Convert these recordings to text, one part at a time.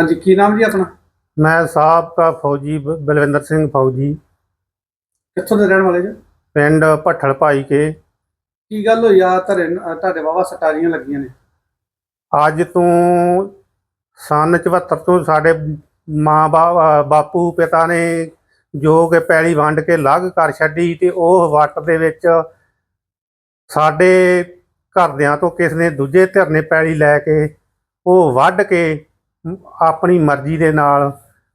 ਹਾਂਜੀ ਕੀ ਨਾਮ ਜੀ ਆਪਣਾ? ਮੈਂ ਸਾਬਕਾ ਫੌਜੀ ਬ- ਬਲਵਿੰਦਰ ਸਿੰਘ ਫੌਜੀ। ਕਿੱਥੋਂ ਦੇ ਰਹਿਣ ਵਾਲੇ ਜੀ? ਪਿੰਡ ਭੱਠਲ ਭਾਈ ਕੇ। ਕੀ ਗੱਲ ਹੋਈ? ਆ ਧਰੇ ਤੁਹਾਡੇ ਵਾਵਾ ਸਟਾਰੀਆਂ ਲੱਗੀਆਂ ਨੇ। ਅੱਜ ਤੋਂ ਸਨ 74 ਤੋਂ ਸਾਡੇ ਮਾਂ ਬਾ- ਬਾਪੂ ਪਿਤਾ ਨੇ ਜੋ ਕਿ ਪੈਲੀ ਵੰਡ ਕੇ ਅਲੱਗ ਕਰ ਛੱਡੀ ਤੇ ਉਹ ਵੱਟ ਦੇ ਵਿੱਚ ਸਾਡੇ ਘਰਦਿਆਂ ਤੋਂ ਕਿਸ ਨੇ ਦੂਜੇ ਧਿਰ ਨੇ ਪੈਲੀ ਲੈ ਕੇ ਉਹ ਵੱਢ ਕੇ ਆਪਣੀ ਮਰਜ਼ੀ ਦੇ ਨਾਲ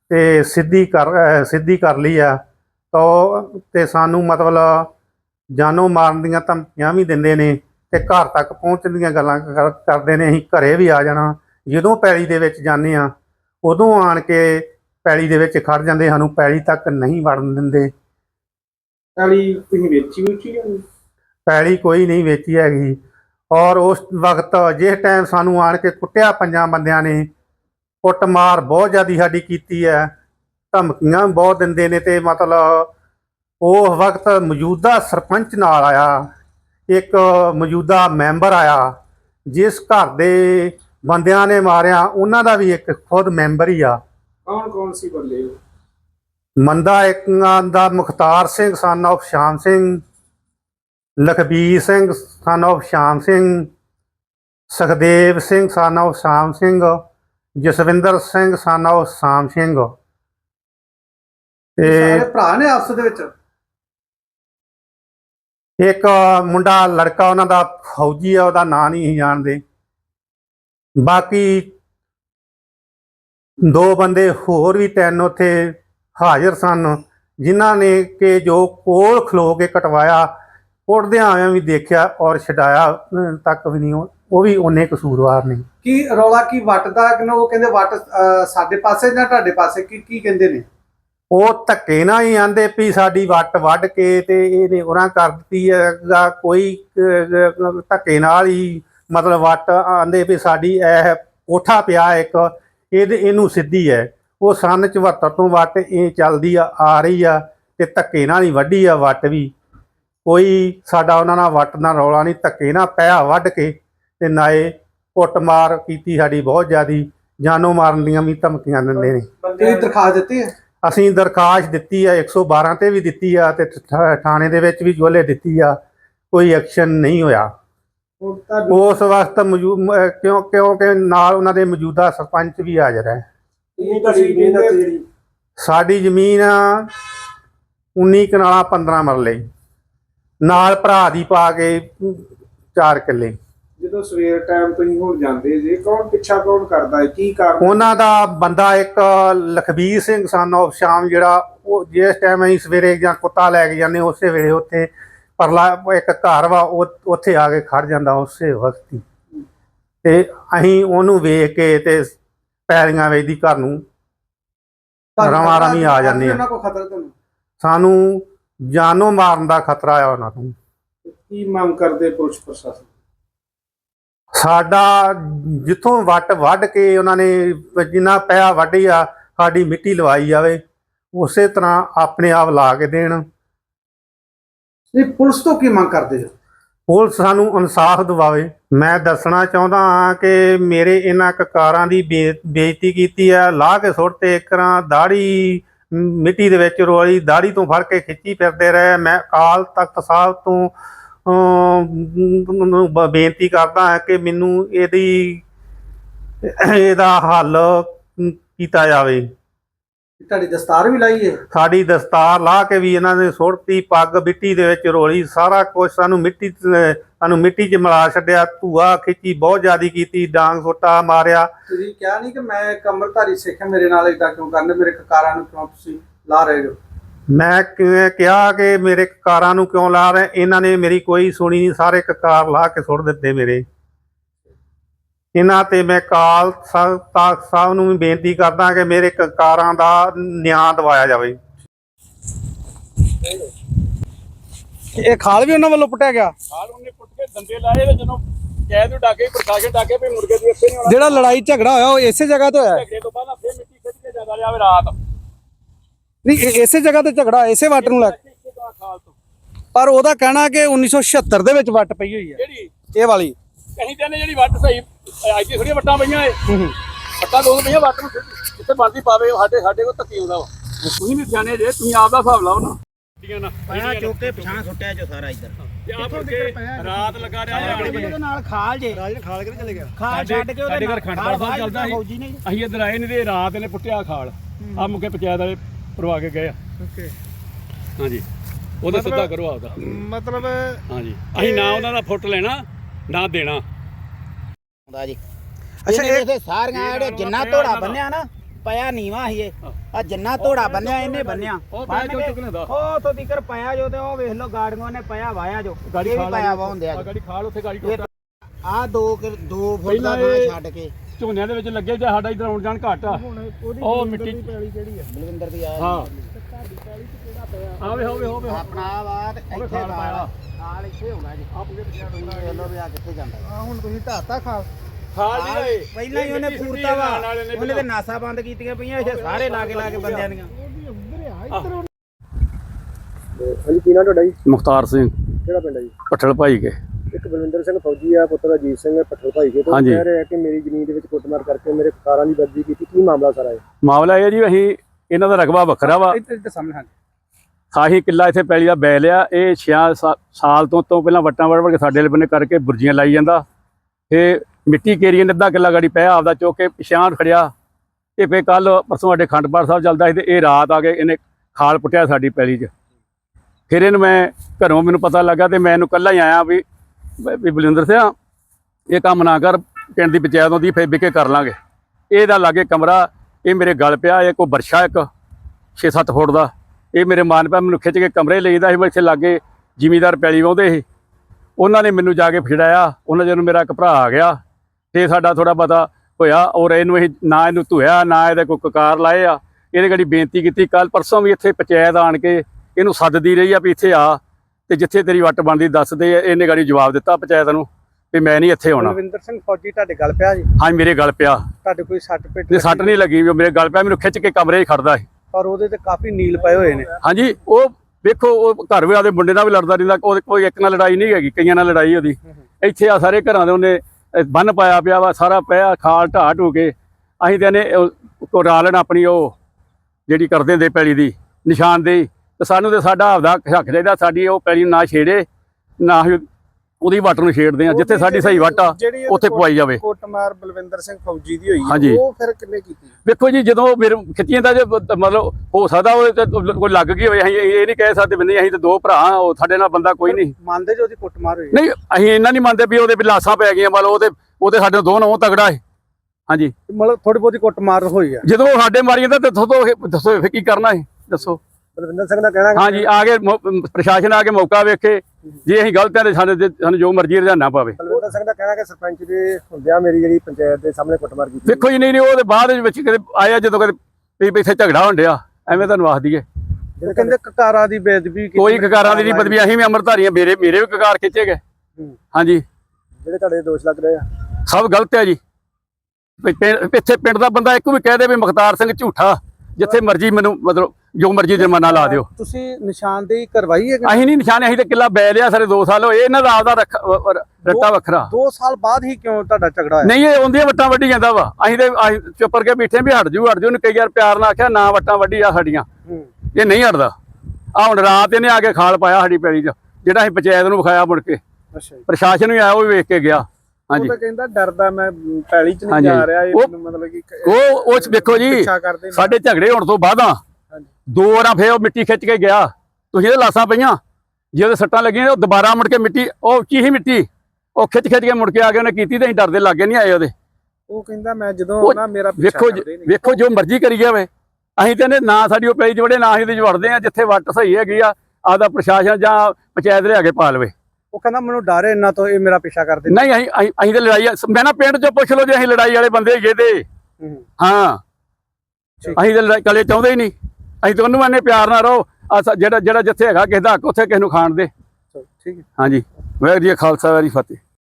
ਤੇ ਸਿੱਧੀ ਕਰ ਸਿੱਧੀ ਕਰ ਲਈ ਆ। ਤਾਂ ਤੇ ਸਾਨੂੰ ਮਤਲਬ ਜਾਨੋਂ ਮਾਰਨ ਦੀਆਂ ਧਮਕੀਆਂ ਵੀ ਦਿੰਦੇ ਨੇ ਤੇ ਘਰ ਤੱਕ ਪਹੁੰਚਣ ਦੀਆਂ ਗੱਲਾਂ ਕਰ- ਕਰਦੇ ਨੇ। ਅਸੀਂ ਘਰੇ ਵੀ ਆ ਜਾਣਾ। ਜਦੋਂ ਪੈਲੀ ਦੇ ਵਿੱਚ ਜਾਂਦੇ ਆ ਉਦੋਂ ਆਣ ਕੇ ਪੈਲੀ ਦੇ ਵਿੱਚ ਖੜ ਜਾਂਦੇ ਸਾਨੂੰ ਪੈਲੀ ਤੱਕ ਨਹੀਂ ਵੜਨ ਦਿੰਦੇ। ਪੈਲੀ ਤੁਸੀਂ ਵੇਚੀ ਉੱਚੀ ਪੈਲੀ ਕੋਈ ਨਹੀਂ ਵੇਚੀ ਹੈਗੀ। ਔਰ ਉਸ ਵਕਤ ਜਿਸ ਟਾਈਮ ਸਾਨੂੰ ਆਣ ਕੇ ਕੁੱਟਿਆ ਪੰਜਾਂ ਬੰਦਿਆਂ ਨੇ ਕੁੱਟਮਾਰ ਬਹੁਤ ਜ਼ਿਆਦੀ ਸਾਡੀ ਕੀਤੀ ਹੈ। ਧਮਕੀਆਂ ਬਹੁਤ ਦਿੰਦੇ ਨੇ ਤੇ ਮਤਲਬ ਉਸ ਵਕਤ ਮੌਜੂਦਾ ਸਰਪੰਚ ਨਾਲ ਆਇਆ। ਇੱਕ ਮੌਜੂਦਾ ਮੈਂਬਰ ਆਇਆ ਜਿਸ ਘਰ ਦੇ ਬੰਦਿਆਂ ਨੇ ਮਾਰਿਆ। ਉਹਨਾਂ ਦਾ ਵੀ ਇੱਕ ਖੁਦ ਮੈਂਬਰ ਹੀ ਆ। ਕੌਣ ਕੌਣ ਸੀ ਬੰਦੇ ਉਹ? ਮੰਦਾ ਇੱਕ ਦਾ ਮੁਖਤਾਰ ਸਿੰਘ ਸਨ of ਸ਼ਾਮ ਸਿੰਘ। ਲਖਬੀਰ ਸਿੰਘ ਸਨ of ਸ਼ਾਮ ਸਿੰਘ। ਸੁਖਦੇਵ ਸਿੰਘ ਸਨ of ਸ਼ਾਮ ਸਿੰਘ। ਜਸਵਿੰਦਰ ਸਿੰਘ ਸਨ of ਸ਼ਾਮ ਸਿੰਘ। ਤੇ ਸਾਰੇ ਭਰਾ ਨੇ ਆਪਸ ਦੇ ਵਿੱਚ? ਇੱਕ ਮੁੰਡਾ ਲੜਕਾ ਉਹਨਾਂ ਦਾ ਫੌਜੀ ਆ ਉਹਦਾ ਨਾਂ ਨਹੀਂ ਜਾਣਦੇ। ਬਾਕੀ ਦੋ ਬੰਦੇ ਹੋਰ ਵੀ ਤਿੰਨ ਉੱਥੇ ਹਾਜ਼ਰ ਸਨ ਜਿਨ੍ਹਾਂ ਨੇ ਕਿ ਜੋ ਕੋਲ ਖਲੋ ਕੇ ਕਟਵਾਇਆ ਉੱਡਦਿਆਂ ਆਇਆਂ ਵੀ ਦੇਖਿਆ ਔਰ ਛਡਾਇਆ ਤੱਕ ਵੀ ਨਹੀਂ ਉਹ ਵੀ ਉਹਨੇ ਕਸੂਰਵਾਰ ਨੇ। ਕੀ ਰੌਲਾ ਕੀ ਵੱਟ ਦਾ ਕਿ ਉਹ ਕਹਿੰਦੇ ਵੱਟ ਸਾਡੇ ਪਾਸੇ ਜਾਂ ਤੁਹਾਡੇ ਪਾਸੇ? ਕੀ ਕੀ ਕਹਿੰਦੇ ਨੇ? ਉਹ ਧੱਕੇ ਨਾਲ ਹੀ ਆਂਦੇ ਵੀ ਸਾਡੀ ਵੱਟ ਵੱਢ ਕੇ ਤੇ ਇਹਨੇ ਉਹਨਾਂ ਕਰ ਦਿੱਤੀ ਹੈ ਜਾਂ ਕੋਈ ਅਹ, ਧੱਕੇ ਨਾਲ ਹੀ ਮਤਲਬ ਵੱਟ ਆਂਦੇ ਵੀ ਸਾਡੀ ਇਹ ਕੋਠਾ ਪਿਆ ਇੱਕ ਇਹਦੇ ਇਹਨੂੰ ਸਿੱਧੀ ਹੈ। ਉਹ ਸਨ 74 ਤੋਂ ਵੱਟ ਇਹ ਚੱਲਦੀ ਆ ਆ ਰਹੀ ਆ ਤੇ ਧੱਕੇ ਨਾਲ ਹੀ ਵੱਢੀ ਆ ਵੱਟ ਵੀ। ਕੋਈ ਸਾਡਾ ਉਹਨਾਂ ਨਾਲ ਵੱਟ ਨਾਲ ਰੌਲਾ ਨਹੀਂ ਧੱਕੇ ਨਾਲ ਪਿਆ ਵੱਢ ਕੇ। ਤੇ ਨਾਏ ਕੁੱਟਮਾਰ ਕੀਤੀ ਸਾਡੀ ਬਹੁਤ ਜ਼ਿਆਦੀ ਜਾਨੋਂ ਮਾਰਨ ਦੀਆਂ ਵੀ ਧਮਕੀਆਂ ਦਿੰਦੇ ਨੇ। ਤੁਸੀਂ ਦਰਖਾਸਤ ਦਿੱਤੀ ਹੈ? ਅਸੀਂ ਦਰਖਾਸਤ ਦਿੱਤੀ ਆ 112 ਤੇ ਵੀ ਦਿੱਤੀ ਆ ਤੇ ਥਾ- ਥਾਣੇ ਦੇ ਵਿੱਚ ਵੀ ਜੋਲੇ ਦਿੱਤੀ ਆ ਕੋਈ ਐਕਸ਼ਨ ਨਹੀਂ ਹੋਇਆ। ਤੁਹਾਨੂੰ ਉਸ ਵਕਤ ਮੌਜੂ- ਮ- ਕਿਉਂ ਕਿਉਂਕਿ ਨਾਲ ਉਹਨਾਂ ਦੇ ਮੌਜੂਦਾ ਸਰਪੰਚ ਵੀ ਹਾਜ਼ਰ ਹੈ। ਇਹ ਜਿਹੜੀ? ਸਾਡੀ ਜ਼ਮੀਨ ਆ 19 ਕਨਾਲਾਂ 15 ਮਰਲੇ। ਨਾਲ ਭਰਾ ਦੀ ਪਾ ਕੇ 4 ਕਿੱਲੇ। ਜਦੋਂ ਸਵੇਰ ਟਾਈਮ ਤੁਸੀਂ ਹੁਣ ਜਾਂਦੇ ਜੇ ਕੌਣ ਪਿੱਛਾ ਕੌਣ ਕਰਦਾ ਹੈ? ਕੀ ਕਾਰਨ? ਉਹਨਾਂ ਦਾ ਬੰਦਾ ਇੱਕ ਲਖਬੀਰ ਸਿੰਘ ਸਨ of ਸ਼ਾਮ ਜਿਹੜਾ ਉਹ ਜਿਸ ਟਾਈਮ ਅਸੀਂ ਸਵੇਰੇ ਜਾਂ ਕੁੱਤਾ ਲੈ ਕੇ ਜਾਂਦੇ ਉਸੇ ਵੇਲੇ ਉੱਥੇ ਪਰਲਾ ਇੱਕ ਘਰ ਵਾ ਉਹ ਉੱਥੇ ਆ ਕੇ ਖੜ ਜਾਂਦਾ ਉਸੇ ਵਕਤ ਹੀ। ਤੇ ਅਸੀਂ ਉਹਨੂੰ ਵੇਖ ਕੇ ਤੇ ਪੈਰੀਆਂ ਵੇਚਦੀ ਘਰ ਨੂੰ ਰਵਾਂ ਰਵੀਂ ਆ ਜਾਂਦੇ ਆ। ਉਹਨਾਂ ਕੋ ਖਤਰਾ ਤੁਹਾਨੂੰ? ਸਾਨੂੰ ਜਾਨੋਂ ਮਾਰਨ ਦਾ ਖਤਰਾ ਆ ਉਹਨਾਂ ਤੋਂ। ਕੀ ਮੰਗ ਕਰਦੇ ਪੁਲਿਸ ਪ੍ਰਸ਼ਾਸਨ? ਸਾਡਾ ਜਿੱਥੋਂ ਵੱਟ ਵੱਢ ਕੇ ਉਹਨਾਂ ਨੇ ਜਿੰਨਾ ਪਿਆ ਵੱਢੀ ਆ ਸਾਡੀ ਮਿੱਟੀ ਲਵਾਈ ਜਾਵੇ ਉਸੇ ਤਰ੍ਹਾਂ ਆਪਣੇ ਆਪ ਲਾ ਕੇ ਦੇਣ। ਨਹੀਂ ਪੁਲਿਸ ਤੋਂ ਕੀ ਮੰਗ ਕਰਦੇ ਹੋ? ਪੁਲਿਸ ਸਾਨੂੰ ਇਨਸਾਫ ਦਿਵਾਵੇ। ਮੈਂ ਦੱਸਣਾ ਚਾਹੁੰਦਾ ਹਾਂ ਕਿ ਮੇਰੇ ਇਹਨਾਂ ਕਕਾਰਾਂ ਦੀ ਬੇਇੱਜ਼ਤੀ ਕੀਤੀ ਆ ਲਾ ਕੇ ਸੁੱਟ ਤੇ ਇਕਰਾਂ ਦਾੜੀ ਮਿੱਟੀ ਦੇ ਵਿੱਚ ਰੋਲੀ ਦਾੜੀ ਤੋਂ ਫੜ ਕੇ ਖਿੱਚੀ ਫਿਰਦੇ ਰਹੇ। ਮੈਂ ਅਕਾਲ ਤਖਤ ਸਾਹਿਬ ਤੋਂ ਬੇਨਤੀ ਕਰਦਾ ਹਾਂ ਕਿ ਮੈਨੂੰ ਇਹਦੀ ਇਹਦਾ ਹੱਲ ਕੀਤਾ ਜਾਵੇ। ਤੁਹਾਡੀ ਦਸਤਾਰ ਵੀ ਲਾਈ ਹੈ? ਸਾਡੀ ਦਸਤਾਰ ਲਾ ਕੇ ਵੀ ਇਹਨਾਂ ਨੇ ਸੁੱਟਤੀ ਪੱਗ ਮਿੱਟੀ ਦੇ ਵਿੱਚ ਰੋਲੀ ਸਾਰਾ ਕੁਝ ਸਾਨੂੰ ਮਿੱਟੀ ਸਾਨੂੰ ਮਿੱਟੀ 'ਚ ਮਿਲਾ ਛੱਡਿਆ ਧੂਆ ਖਿੱਚੀ ਬਹੁਤ ਜ਼ਿਆਦੀ ਕੀਤੀ ਡਾਂਗ ਸੁੱਟਾ ਮਾਰਿਆ। ਤੁਸੀਂ ਕਿਹਾ ਨਹੀਂ ਕਿ ਮੈਂ ਇੱਕ ਅੰਮ੍ਰਿਤਧਾਰੀ ਸਿੱਖ ਮੇਰੇ ਨਾਲ ਇਦਾਂ ਕਿਉਂ ਕਰਨੇ? ਮੇਰੇ ਕਕਾਰਾਂ ਨੂੰ ਕਿਉਂ ਤੁਸੀਂ ਲਾ ਰਹੇ ਹੋ? ਮੈਂ ਕਿਵੇਂ ਕਿਹਾ ਕਿ ਮੇਰੇ ਕਕਾਰਾਂ ਨੂੰ ਕਿਉਂ ਲਾ ਰਹੇ? ਇਹਨਾਂ ਨੇ ਮੇਰੀ ਕੋਈ ਸੁਣੀ ਨਹੀਂ ਸਾਰੇ ਕਕਾਰ ਲਾ ਕੇ ਸੁੱਟ ਦਿੱਤੇ ਮੇਰੇ। ਇਹਨਾਂ ਤੇ ਮੈਂ ਕਾਲ ਸਾਹਿਬ ਤਖਤ ਸਾਹਿਬ ਨੂੰ ਵੀ ਬੇਨਤੀ ਕਰਦਾ ਕਿ ਮੇਰੇ ਕਕਾਰਾਂ ਦਾ ਨਿਆਂ ਦਿਵਾਇਆ ਜਾਵੇ। ਇਹ ਖਾਲ ਵੀ ਉਹਨਾਂ ਵੱਲੋਂ ਪੁੱਟਿਆ ਗਿਆ? ਹਾਲ ਉਹਨੇ ਪੁੱਟ ਕੇ ਦੰਦੇ ਲਾਏ ਤੇ ਜਦੋਂ ਕਹਿ ਨੂੰ ਡਾਕੇ ਪ੍ਰਸ਼ਾਸਨ ਡਾਕੇ ਵੀ ਮੁਰਗੇ ਦੀ ਇੱਥੇ ਨਹੀਂ ਆਉਣਾ। ਜਿਹੜਾ ਲੜਾਈ ਝਗੜਾ ਹੋਇਆ ਉਹ ਇਸੇ ਜਗ੍ਹਾ ਤੇ ਹੋਇਆ ਝਗੜੇ ਤੋਂ ਬਾਅਦ ਨਾ ਫੇਰ ਮਿੱਟੀ ਖਿੱਚ ਕੇ ਜਾਂਦਾ ਰਿਹਾ ਰਾਤ। ਨਹੀਂ ਇਹ- ਇਸੇ ਜਗ੍ਹਾ ਤੇ ਝਗੜਾ ਇਸੇ ਵੱਟ ਨੂੰ ਲੱਗ ਪਰ ਉਹਦਾ ਕਹਿਣਾ ਕਿ 1976 ਦੇ ਵਿੱਚ ਵੱਟ ਪਈ ਹੋਈ ਹੈ। ਜਿਹੜੀ ਇਹ ਵਾਲੀ। ਕਹੀਂ ਕਹਿੰਦੇ ਜਿਹੜੀ ਵੱਟ ਸਹੀ ਅੱਜ ਦੀ ਥੋੜੀ ਵੱਟਾਂ ਪਈਆਂ ਏ ਪੱਟਾ ਦੋਨ ਪਈਆਂ ਵੱਟ ਨੂੰ। ਜਿੱਥੇ ਬਣਦੀ ਪਾਵੇ ਸਾਡੇ ਸਾਡੇ ਕੋਲ ਧੱਕੀ ਆਉਂਦਾ ਵਾ। ਤੁਸੀਂ ਵੀ ਸਿਆਣੇ ਜੇ ਤੁਸੀਂ ਆਪ ਦਾ ਹਿਸਾਬ ਲਾਓ ਨਾ। ਪਾਇਆ ਚੁੱਕ ਕੇ ਪਛਾਣ ਸੁੱਟਿਆ ਜੋ ਸਾਰਾ ਇੱਧਰ। ਤੇ ਆਪ ਕੇ ਰਾਤ ਲੱਗਾ ਰਿਹਾ ਉਹਦੇ ਨਾਲ ਖਾਲ ਜੇ। ਰਾਜ ਨੇ ਖਾਲ ਕੇ ਚਲੇ ਗਿਆ? ਖਾਲ ਛੱਡ ਕੇ ਉਹਦੇ ਸਾਡੇ ਘਰ ਨਾਲ ਖੰਡ ਖਾਲ ਪਾਠ ਚੱਲਦਾ ਸੀ। ਫੌਜੀ ਨੇ। ਜੀ। ਅਸੀਂ ਇੱਧਰ ਆਏ ਨਹੀਂ ਤੇ ਰਾਤ ਨੇ ਪੁੱਟਿਆ ਖਾਲ। ਆ ਮੁਕੇ ਪੰਚਾਇਤ ਵਾਲੇ ਪਰਵਾ ਕੇ ਗਏ ਆ। ਓਕੇ। ਹਾਂਜੀ। ਉਹਦਾ ਸਿੱਧਾ ਕਰੋ ਆਪਦਾ ਮਤਲਬ ਹਾਂਜੀ। ਅਸੀਂ ਨਾ ਉਹਨਾਂ ਦਾ ਫੁੱਟ ਲੈਣਾ ਨਾ ਦੇਣਾ। ਹੁੰਦਾ ਜੀ। ਅੱਛਾ, ਇਹ- ਇਹ ਸਾਰੀਆਂ ਇਹ ਜਿਹੜੇ ਜਿੰਨਾ ਪਿਆ ਧੋੜਾ ਇਹਨਾਂ ਦਾ। ਬੰਨਿਆ ਨਾ ਪਿਆ ਨੀਵਾ ਸੀ ਇਹ। ਆ ਜਿੰਨਾ ਧੋੜਾ ਬੰਨਿਆ ਇਹਨੇ ਬੰਨਿਆ। ਉਹ ਪਿਆ ਜੋ ਚੁੱਕਣੇ ਦਾ। ਉਹ ਤੋਂ ਤੀਕਰ ਪਿਆ ਜੋ ਤੇ ਉਹ ਵੇਖ ਲਓ ਗਾੜੀਆਂ ਨੇ ਪਿਆ ਵਾਇਆ ਜੋ। ਗਾੜੀ ਇਹ ਵੀ ਖਾਲ ਪਿਆ ਵਾ ਹੁੰਦੇ ਆ ਗਾੜੀ ਖਾਲ ਉੱਥੇ ਗਾੜੀ ਟੁੱਟ ਆ ਦੋ ਕਿ- ਦੋ ਫੁੱਟ ਪਹਿਲਾਂ ਦਾ ਥਾਂ ਇਹ- ਛੱਡ ਕੇ। ਝੋਨਿਆਂ ਦੇ ਵਿੱਚ ਲੱਗੇ ਜੇ ਸਾਡਾ ਇਧਰ ਆਉਣ ਜਾਣ ਘੱਟ ਆ। ਉਹ ਮਿੱਟੀ ਬਲਵਿੰਦਰ ਦੀ ਆ। ਹਾਂ। ਆਵੇ ਹੋਵੇ ਹੋਵੇ ਆਪਣਾ ਆਹ ਵਾ ਤੇ ਉਹ ਇੱਥੇ ਖਾਲ ਪਾਇਆ। ਖਾਲ ਇੱਥੇ ਹੋਣਾ ਜੀ। ਆਪਕੇ ਤੁਸੀਂ ਵੇਖ ਲਓ ਵੀ ਆ ਕਿੱਥੇ ਜਾਂਦਾ ਆ ਹੁਣ ਤੁਸੀਂ ਢਾਤਾ ਖਾਲ। ਖਾਲ ਨਹੀਂ ਹੋਏ। ਪਹਿਲਾਂ ਹੀ ਉਹਨੇ ਪੂਰਤਾ ਵਾ। ਉਹਨੇ ਤੇ ਨਾਸਾ ਬੰਦ ਕੀਤੀਆਂ ਪਈਆਂ ਇੱਥੇ ਸਾਰੇ ਲਾ ਕੇ ਲਾ ਕੇ ਬੰਦਿਆਂ ਦੀਆਂ। ਹਾਂਜੀ ਕੀ ਨਾਮ ਤੁਹਾਡਾ ਜੀ? ਮੁਖਤਾਰ ਸਿੰਘ। ਕਿਹੜਾ ਪਿੰਡ ਹੈ ਜੀ? ਪੱਠਲ ਭਾਈ ਕੇ। ਇੱਕ ਬਲਵਿੰਦਰ ਸਿੰਘ ਫੌਜੀ ਆ ਪੁੱਤਰ ਅਜੀਤ ਸਿੰਘ ਪੱਠਲ ਭਾਈ ਕੇ ਤੋਂ ਹਾਂਜੀ। ਕਹਿ ਰਿਹਾ ਕਿ ਮੇਰੀ ਜ਼ਮੀਨ ਦੇ ਵਿੱਚ ਕੁੱਟਮਾਰ ਕਰਕੇ ਮੇਰੇ ਕਾਰਾਂ ਦੀ ਵਰਜੀ ਕੀਤੀ। ਕੀ ਮਾਮਲਾ ਸਾਰਾ ਹੈ ਮਾਮਲਾ ਇਹ ਹੈ ਜੀ ਅਸੀਂ ਇਹਨਾਂ ਦਾ ਰਕਬਾ ਵੱਖਰਾ ਵਾ। ਇੱਥੇ ਇੱਥੇ ਸਾਹਮਣੇ ਹਾਂ ਸਾਹੀ ਕਿੱਲਾ ਇੱਥੇ ਪੈਲੀ ਦਾ ਬੈ ਲਿਆ ਇਹ 6 ਸਾਲ ਤੋਂ ਤੋਂ ਪਹਿਲਾਂ ਵੱਟਾਂ ਵੜ ਵੜ ਕੇ ਸਾਡੇ ਵਾਲੇ ਬੰਨੇ ਕਰਕੇ ਬੁਰਜੀਆਂ ਲਾਈ ਜਾਂਦਾ। ਤੇ ਮਿੱਟੀ ਕੇਰੀਆਂ ਨੇ ਅੱਧਾ ਕਿੱਲਾ ਗਾੜੀ ਪਿਆ ਆਪਦਾ ਚੁੱਕ ਕੇ ਪਛਾਣ ਖੜਿਆ। ਤੇ ਫੇ ਕੱਲ ਪਰਸੋਂ ਸਾਡੇ ਖੰਡਪਾਰ ਸਾਹਿਬ ਚੱਲਦਾ ਸੀ ਤੇ ਇਹ ਰਾਤ ਆ ਕੇ ਇਹਨੇ ਖਾਲ ਪੁੱਟਿਆ ਸਾਡੀ ਪੈਲੀ 'ਚ। ਫਿਰ ਇਹਨੂੰ ਮੈਂ ਘਰੋਂ ਮੈਨੂੰ ਪਤਾ ਲੱਗਾ ਤੇ ਮੈਂ ਇਹਨੂੰ ਕੱਲਾ ਹੀ ਆਇਆ ਵੀ ਵੀ ਬਲਿੰਦਰ ਸਿਆ, ਇਹ ਕੰਮ ਨਾ ਕਰ, ਪਿੰਡ ਦੀ ਪੰਚਾਇਤ ਆਉਂਦੀ, ਫੇਰ ਵਿਕੇ ਕਰ ਲਾਂਗੇ। ਇਹਦਾ ਲਾਗੇ ਕਮਰਾ, ਇਹ ਮੇਰੇ ਗਲ ਪਿਆ, ਇਹ ਕੋ ਬਰਸ਼ਾ ਇੱਕ 6-7 ਫੁੱਟ ਦਾ। ਇਹ ਮੇਰੇ ਮਾਨ ਪਿਆ ਮੈਨੂੰ ਖਿੱਚ ਕੇ ਕਮਰੇ ਲਈਦਾ ਸੀ ਮੈਂ ਇੱਥੇ ਲਾਗੇ ਜ਼ਿਮੀਦਾਰ ਪੈਲੀ ਵਾਉਂਦੇ ਸੀ। ਉਹਨਾਂ ਨੇ ਮੈਨੂੰ ਜਾ ਕੇ ਫਿੜਾਇਆ ਉਹਨਾਂ ਜਦੋਂ ਮੇਰਾ ਇੱਕ ਭਰਾ ਆ ਗਿਆ ਤੇ ਸਾਡਾ ਥੋੜਾ ਬਤਾ ਹੋਇਆ, ਔਰ ਇਹਨੂੰ ਇਹ ਨਾ ਇਹਨੂੰ ਧੋਇਆ, ਨਾ ਇਹਦੇ ਕੋਈ ਕਕਾਰ ਲਾਏ ਆ। ਇਹਦੇ ਗੜੀ ਬੇਨਤੀ ਕੀਤੀ ਕੱਲ ਪਰਸੋਂ ਵੀ ਇੱਥੇ ਪੰਚਾਇਤ ਆਣ ਕੇ ਇਹਨੂੰ ਸੱਦਦੀ ਰਹੀ ਆ ਵੀ ਇੱਥੇ ਆ। ਤੇ ਜਿੱਥੇ ਤੇਰੀ ਵੱਟ ਬਣਦੀ ਦੱਸ ਦੇ ਇਹਨੇ ਗਾੜੀ ਜਵਾਬ ਦਿੱਤਾ ਪੰਚਾਇਤ ਨੂੰ ਵੀ ਮੈਂ ਨਹੀਂ ਇੱਥੇ ਆਉਣਾ। ਬਲਵਿੰਦਰ ਸਿੰਘ ਫੌਜੀ ਤੁਹਾਡੇ ਗੱਲ ਪਿਆ ਜੀ? ਹਾਂ ਮੇਰੇ ਗੱਲ ਪਿਆ। ਤੁਹਾਡੇ ਕੋਈ ਸੱਟ ਪਿੱਟ ਤੇ ਸੱਟ ਨਹੀਂ ਲੱਗੀ ਵੀ ਮੇਰੇ ਗੱਲ ਪਿਆ ਮੈਨੂੰ ਖਿੱਚ ਕੇ ਕਮਰੇ 'ਚ ਖੜਦਾ ਸੀ। ਪਰ ਉਹਦੇ ਤੇ ਕਾਫੀ ਨੀਲ ਪਏ ਹੋਏ ਨੇ। ਹਾਂਜੀ ਉਹ ਵੇਖੋ ਉਹ ਘਰ ਵੀ ਆਦੇ ਮੁੰਡੇ ਨਾਲ ਵੀ ਲੜਦਾ ਰਹਿੰਦਾ ਉਹਦੇ ਕੋਈ ਇੱਕ ਨਾਲ ਲੜਾਈ ਨਹੀਂ ਹੈਗੀ ਕਈਆਂ ਨਾਲ ਲੜਾਈ ਉਹਦੀ। ਇੱਥੇ ਆ ਸਾਰੇ ਘਰਾਂ ਦੇ ਉਹਨੇ ਬੰਨ ਪਾਇਆ ਪਿਆ ਵਾ ਸਾਰਾ ਪਿਆ ਖਾਲ ਢਾਹ ਢੂ ਕੇ ਅਸੀਂ ਤੇ ਨੇ ਕੋ ਰਾਲਣ ਆਪਣੀ ਉਹ ਜਿਹੜੀ ਕਰਦੇ ਦੇ ਪੈਲੀ ਦੀ ਨਿਸ਼ਾਨਦੇਹੀ। ਤੇ ਸਾਨੂੰ ਤੇ ਸਾਡਾ ਆਪਦਾ ਹੱਕ ਚਾਹੀਦਾ ਸਾਡੀ ਉਹ ਪੈਲੀ ਨੂੰ ਛੇੜੇ ਨਾ ਉਹਦੀ ਵੱਟ ਨੂੰ ਛੇੜਦੇ ਆ ਜਿੱਥੇ ਸਾਡੀ ਸਹੀ ਵੱਟ ਆ ਉੱਥੇ ਪਵਾਈ ਜਾਵੇ। ਕੁੱਟਮਾਰ ਬਲਵਿੰਦਰ ਸਿੰਘ ਫੌਜੀ ਦੀ ਹੋਈ। ਉਹ ਫਿਰ ਕਿੰਨੇ ਕੀਤੀ? ਵੇਖੋ ਜੀ ਜਦੋਂ ਮੇਰੇ ਖਿੱਚੀਆਂ ਦਾ ਜੇ ਮਤਲਬ ਹੋ ਸਕਦਾ ਉਹ ਤੇ ਕੋਈ ਲੱਗ ਗਈ ਹੋਵੇ ਅਸੀਂ ਇਹ ਨਹੀਂ ਕਹਿ ਸਕਦੇ ਨਹੀਂ ਅਸੀਂ ਤੇ ਦੋ ਭਰਾ ਉਹ ਸਾਡੇ ਨਾਲ ਬੰਦਾ ਕੋਈ ਨਹੀਂ। ਮੰਨਦੇ ਜੋ ਉਹਦੀ ਕੁੱਟਮਾਰ ਹੋਈ? ਨਹੀਂ ਅਸੀਂ ਇੰਨਾ ਨਹੀਂ ਮੰਨਦੇ ਵੀ ਉਹਦੇ ਵੀ ਲਾਸਾਂ ਪੈ ਗਈਆਂ ਮਤਲਬ ਉਹਦੇ ਉਹਦੇ ਸਾਡੇ ਦੋ ਨੌ ਤਗੜਾ ਹੈ ਹਾਂਜੀ। ਮਤਲਬ ਥੋੜੀ ਬਹੁਤੀ ਕੁੱਟਮਾਰ ਹੋਈ ਹੈ ਜਦੋਂ ਸਾਡੇ ਮਾਰੀ ਜਾਂਦਾ ਤੇ ਦੱਸੋ ਦੱਸੋ ਫਿਰ ਕੀ ਕਰਨਾ ਹੈ ਦੱਸੋ। ਬਲਵਿੰਦਰ ਸਿੰਘ ਦਾ ਕਹਿਣਾ ਹਾਂਜੀ ਆ ਕੇ ਮੌ- ਪ੍ਰਸ਼ਾਸਨ ਆ ਕੇ ਮੌਕਾ ਵੇਖੇ ਜੇ ਅਸੀਂ ਗਲਤ ਹਾਂ ਤੇ ਸਾਨੂੰ ਸਾਨੂੰ ਜੋ ਮਰਜ਼ੀ ਰਝਾਨਾ ਪਵੇ। ਬਲਵਿੰਦਰ ਸਿੰਘ ਦਾ ਕਹਿਣਾ ਕਿ ਸਰਪੰਚ ਦੇ ਹੁੰਦਿਆਂ ਮੇਰੀ ਜਿਹੜੀ ਪੰਚਾਇਤ ਦੇ ਸਾਹਮਣੇ ਕੁੱਟਮਾਰ ਕੀਤੀ। ਵੇਖੋ ਜੀ ਨਹੀਂ ਨਹੀਂ ਉਹਦੇ ਬਾਅਦ ਵਿੱਚ ਕਦੇ ਆਇਆ ਜਦੋਂ ਕਦੇ ਵੀ ਵੀ ਇੱਥੇ ਝਗੜਾ ਹੋਣ ਡਿਆ ਐਵੇਂ ਤੁਹਾਨੂੰ ਆਖ ਦਈਏ। ਉਹ ਕਹਿੰਦੇ ਕਕਾਰਾਂ ਦੀ ਬੇਦਬੀ ਕੀਤੀ ਕੋਈ ਕਕਾਰਾਂ ਦੀ ਨਹੀਂ ਪਦਵੀ ਅਸੀਂ ਵੀ ਅਮਰਧਾਰੀਆਂ ਮੇਰੇ ਮੇਰੇ ਵੀ ਕਕਾਰ ਖਿੱਚੇ ਗਏ। ਹੂੰ। ਹਾਂਜੀ। ਜਿਹੜੇ ਤੁਹਾਡੇ ਦੋਸ਼ ਲੱਗ ਰਹੇ ਆ? ਸਭ ਗਲਤ ਹੈ ਜੀ। ਵੀ ਪਿੰ- ਇੱਥੇ ਪਿੰਡ ਦਾ ਬੰਦਾ ਇੱਕ ਵੀ ਕਹਿ ਦੇ ਵੀ ਮੁਖਤਾਰ ਸਿੰਘ ਝੂਠਾ ਜਿੱਥੇ ਮਰਜ਼ੀ ਮੈਨੂੰ ਮਤਲਬ ਜੋ ਮਰਜ਼ੀ ਜੁਰਮਾਨਾ ਲਾ ਦਿਓ। ਤੁਸੀਂ ਨਿਸ਼ਾਨਦੇਹੀ ਕਰਵਾਈ ਹੈ ਕਿ ਅਸੀਂ ਨਹੀਂ ਨਿਸ਼ਾਨੇ ਅਸੀਂ ਤੇ ਕਿੱਲਾ ਬੈ ਲਿਆ ਸਾਰੇ 2 ਸਾਲ ਹੋਏ ਇਹਨਾਂ ਦਾ ਆਪਦਾ ਰੱਖ- ਰੱਤਾ ਵੱਖਰਾ। 2 ਸਾਲ ਬਾਅਦ ਹੀ ਕਿਉਂ ਤੁਹਾਡਾ ਝਗੜਾ ਹੋਇਆ? ਨਹੀਂ ਇਹ ਹੁੰਦੀਆਂ ਵੱਟਾਂ ਵੱਢੀ ਜਾਂਦਾ ਵਾ। ਅਸੀਂ ਤੇ ਅਸੀਂ ਚੁੱਪ ਕਰਕੇ ਬੈਠੇ ਵੀ ਹਟ ਜੂ ਹਟ ਜੂ ਉਹਨੇ ਕਈ ਵਾਰ ਪਿਆਰ ਨਾਲ ਆਖਿਆ ਨਾ ਵੱਟਾਂ ਵੱਢੀ ਆ ਸਾਡੀਆਂ। ਹੂੰ। ਇਹ ਨਹੀਂ ਹਟਦਾ। ਆ ਹੁਣ ਰਾਤ ਇਹਨੇ ਆ ਕੇ ਖਾਲ ਪਾਇਆ ਸਾਡੀ ਪੈਲੀ 'ਚ ਜਿਹੜਾ ਅਸੀਂ ਪੰਚਾਇਤ ਨੂੰ ਵਿਖਾਇਆ ਮੁੜ ਕੇ। ਅੱਛਾ ਜੀ। ਪ੍ਰਸ਼ਾਸਨ ਵੀ ਆਇਆ ਉਹ ਵੀ ਵੇਖ ਕੇ ਗਿਆ। ਉਹ ਹਾਂਜੀ ਤਾਂ ਕਹਿੰਦਾ ਡਰਦਾ ਮੈਂ ਪੈਲੀ ਚ ਨਹੀਂ ਹਾਂਜੀ। ਜਾ ਰਿਹਾ ਇਹ ਉਹ- ਮੈਨੂੰ ਮਤਲਬ ਕਿ ਉਹ ਉਹ ਵੇਖੋ ਜੀ ਪਿੱਛਾ ਕਰਦੇ ਨੇ। ਸਾਡੇ ਝਗੜੇ ਹੋਣ ਤੋਂ ਬਾਅਦਾਂ। ਦੋ ਵਾਰਾਂ ਫੇਰ ਉਹ ਮਿੱਟੀ ਖਿੱਚ ਕੇ ਗਿਆ। ਤੁਸੀਂ ਇਹਦੇ ਲਾਸਾਂ ਪਈਆਂ। ਜੇ ਉਹਦੇ ਸੱਟਾਂ ਲੱਗੀਆਂ ਉਹ ਦੁਬਾਰਾ ਮੁੜ ਕੇ ਮਿੱਟੀ ਉਹ ਕੀ ਹੀ ਮਿੱਟੀ ਉਹ ਖਿੱਚ ਖਿੱਚ ਕੇ ਮੁੜ ਕੇ ਆ ਕੇ ਉਹਨੇ ਕੀਤੀ ਤੇ ਅਸੀਂ ਡਰਦੇ ਲਾਗੇ ਨਹੀਂ ਆਏ ਉਹਦੇ। ਉਹ ਕਹਿੰਦਾ ਮੈਂ ਜਦੋਂ ਆਉਣਾ ਮੇਰਾ ਵੇਖੋ ਨੇ ਵੇਖੋ ਜੋ ਮਰਜ਼ੀ ਕਰੀ ਜਾਵੇ। ਅਸੀਂ ਤੇ ਇਹਨੇ ਨਾ ਸਾਡੀ ਉਹ ਪੈਲੀ ਜਵੜੇ ਨਾ ਅਸੀਂ ਉਹਦੇ ਚ ਵੜਦੇ ਆ ਜਿੱਥੇ ਵੱਟ ਸਹੀ ਹੈਗੀ ਆ ਆਦਾ ਪ੍ਰਸ਼ਾਸਨ ਜਾਂ ਪੰਚਾਇਤ ਲਿਆ ਕੇ ਪਾ ਲਵੇ। ਉਹ ਕਹਿੰਦਾ ਮੈਨੂੰ ਡਰ ਹੈ ਇੰਨਾ ਤੋਂ ਇਹ ਮੇਰਾ ਪਿੱਛਾ ਕਰਦੇ ਨੇ ਨਹੀਂ ਅਸੀਂ ਅਸੀਂ- ਤੇ ਲੜਾਈ ਮੈਂ ਨਾ ਪਿੰਡ ਚੋਂ ਪੁੱਛ ਲਓ ਜੇ ਅਸੀਂ ਲੜਾਈ ਵਾਲੇ ਬੰਦੇ ਹੈਗੇ ਤੇ। ਹੂੰ। ਅਸੀਂ ਤੇ ਲੜਾਈ ਕਲੇ ਚਾਹੁੰਦੇ ਹੀ ਨਹੀਂ। ਅਸੀਂ ਉਹਨੂੰ ਆਨੇ ਪਿਆਰ ਨਾਲ ਰਹੋ ਜਿਹੜਾ ਜਿਹੜਾ ਜਿੱਥੇ ਹੈਗਾ ਕਿਸੇ ਦਾ ਹੱਕ ਉੱਥੇ ਕਿਸੇ ਨੂੰ ਖਾਣ ਦੇ। ਠੀਕ ਹੈ। ਹਾਂਜੀ। ਵਾਹਿਗੁਰੂ ਜੀ ਖਾਲਸਾ ਕੀ ਫਤਿਹ।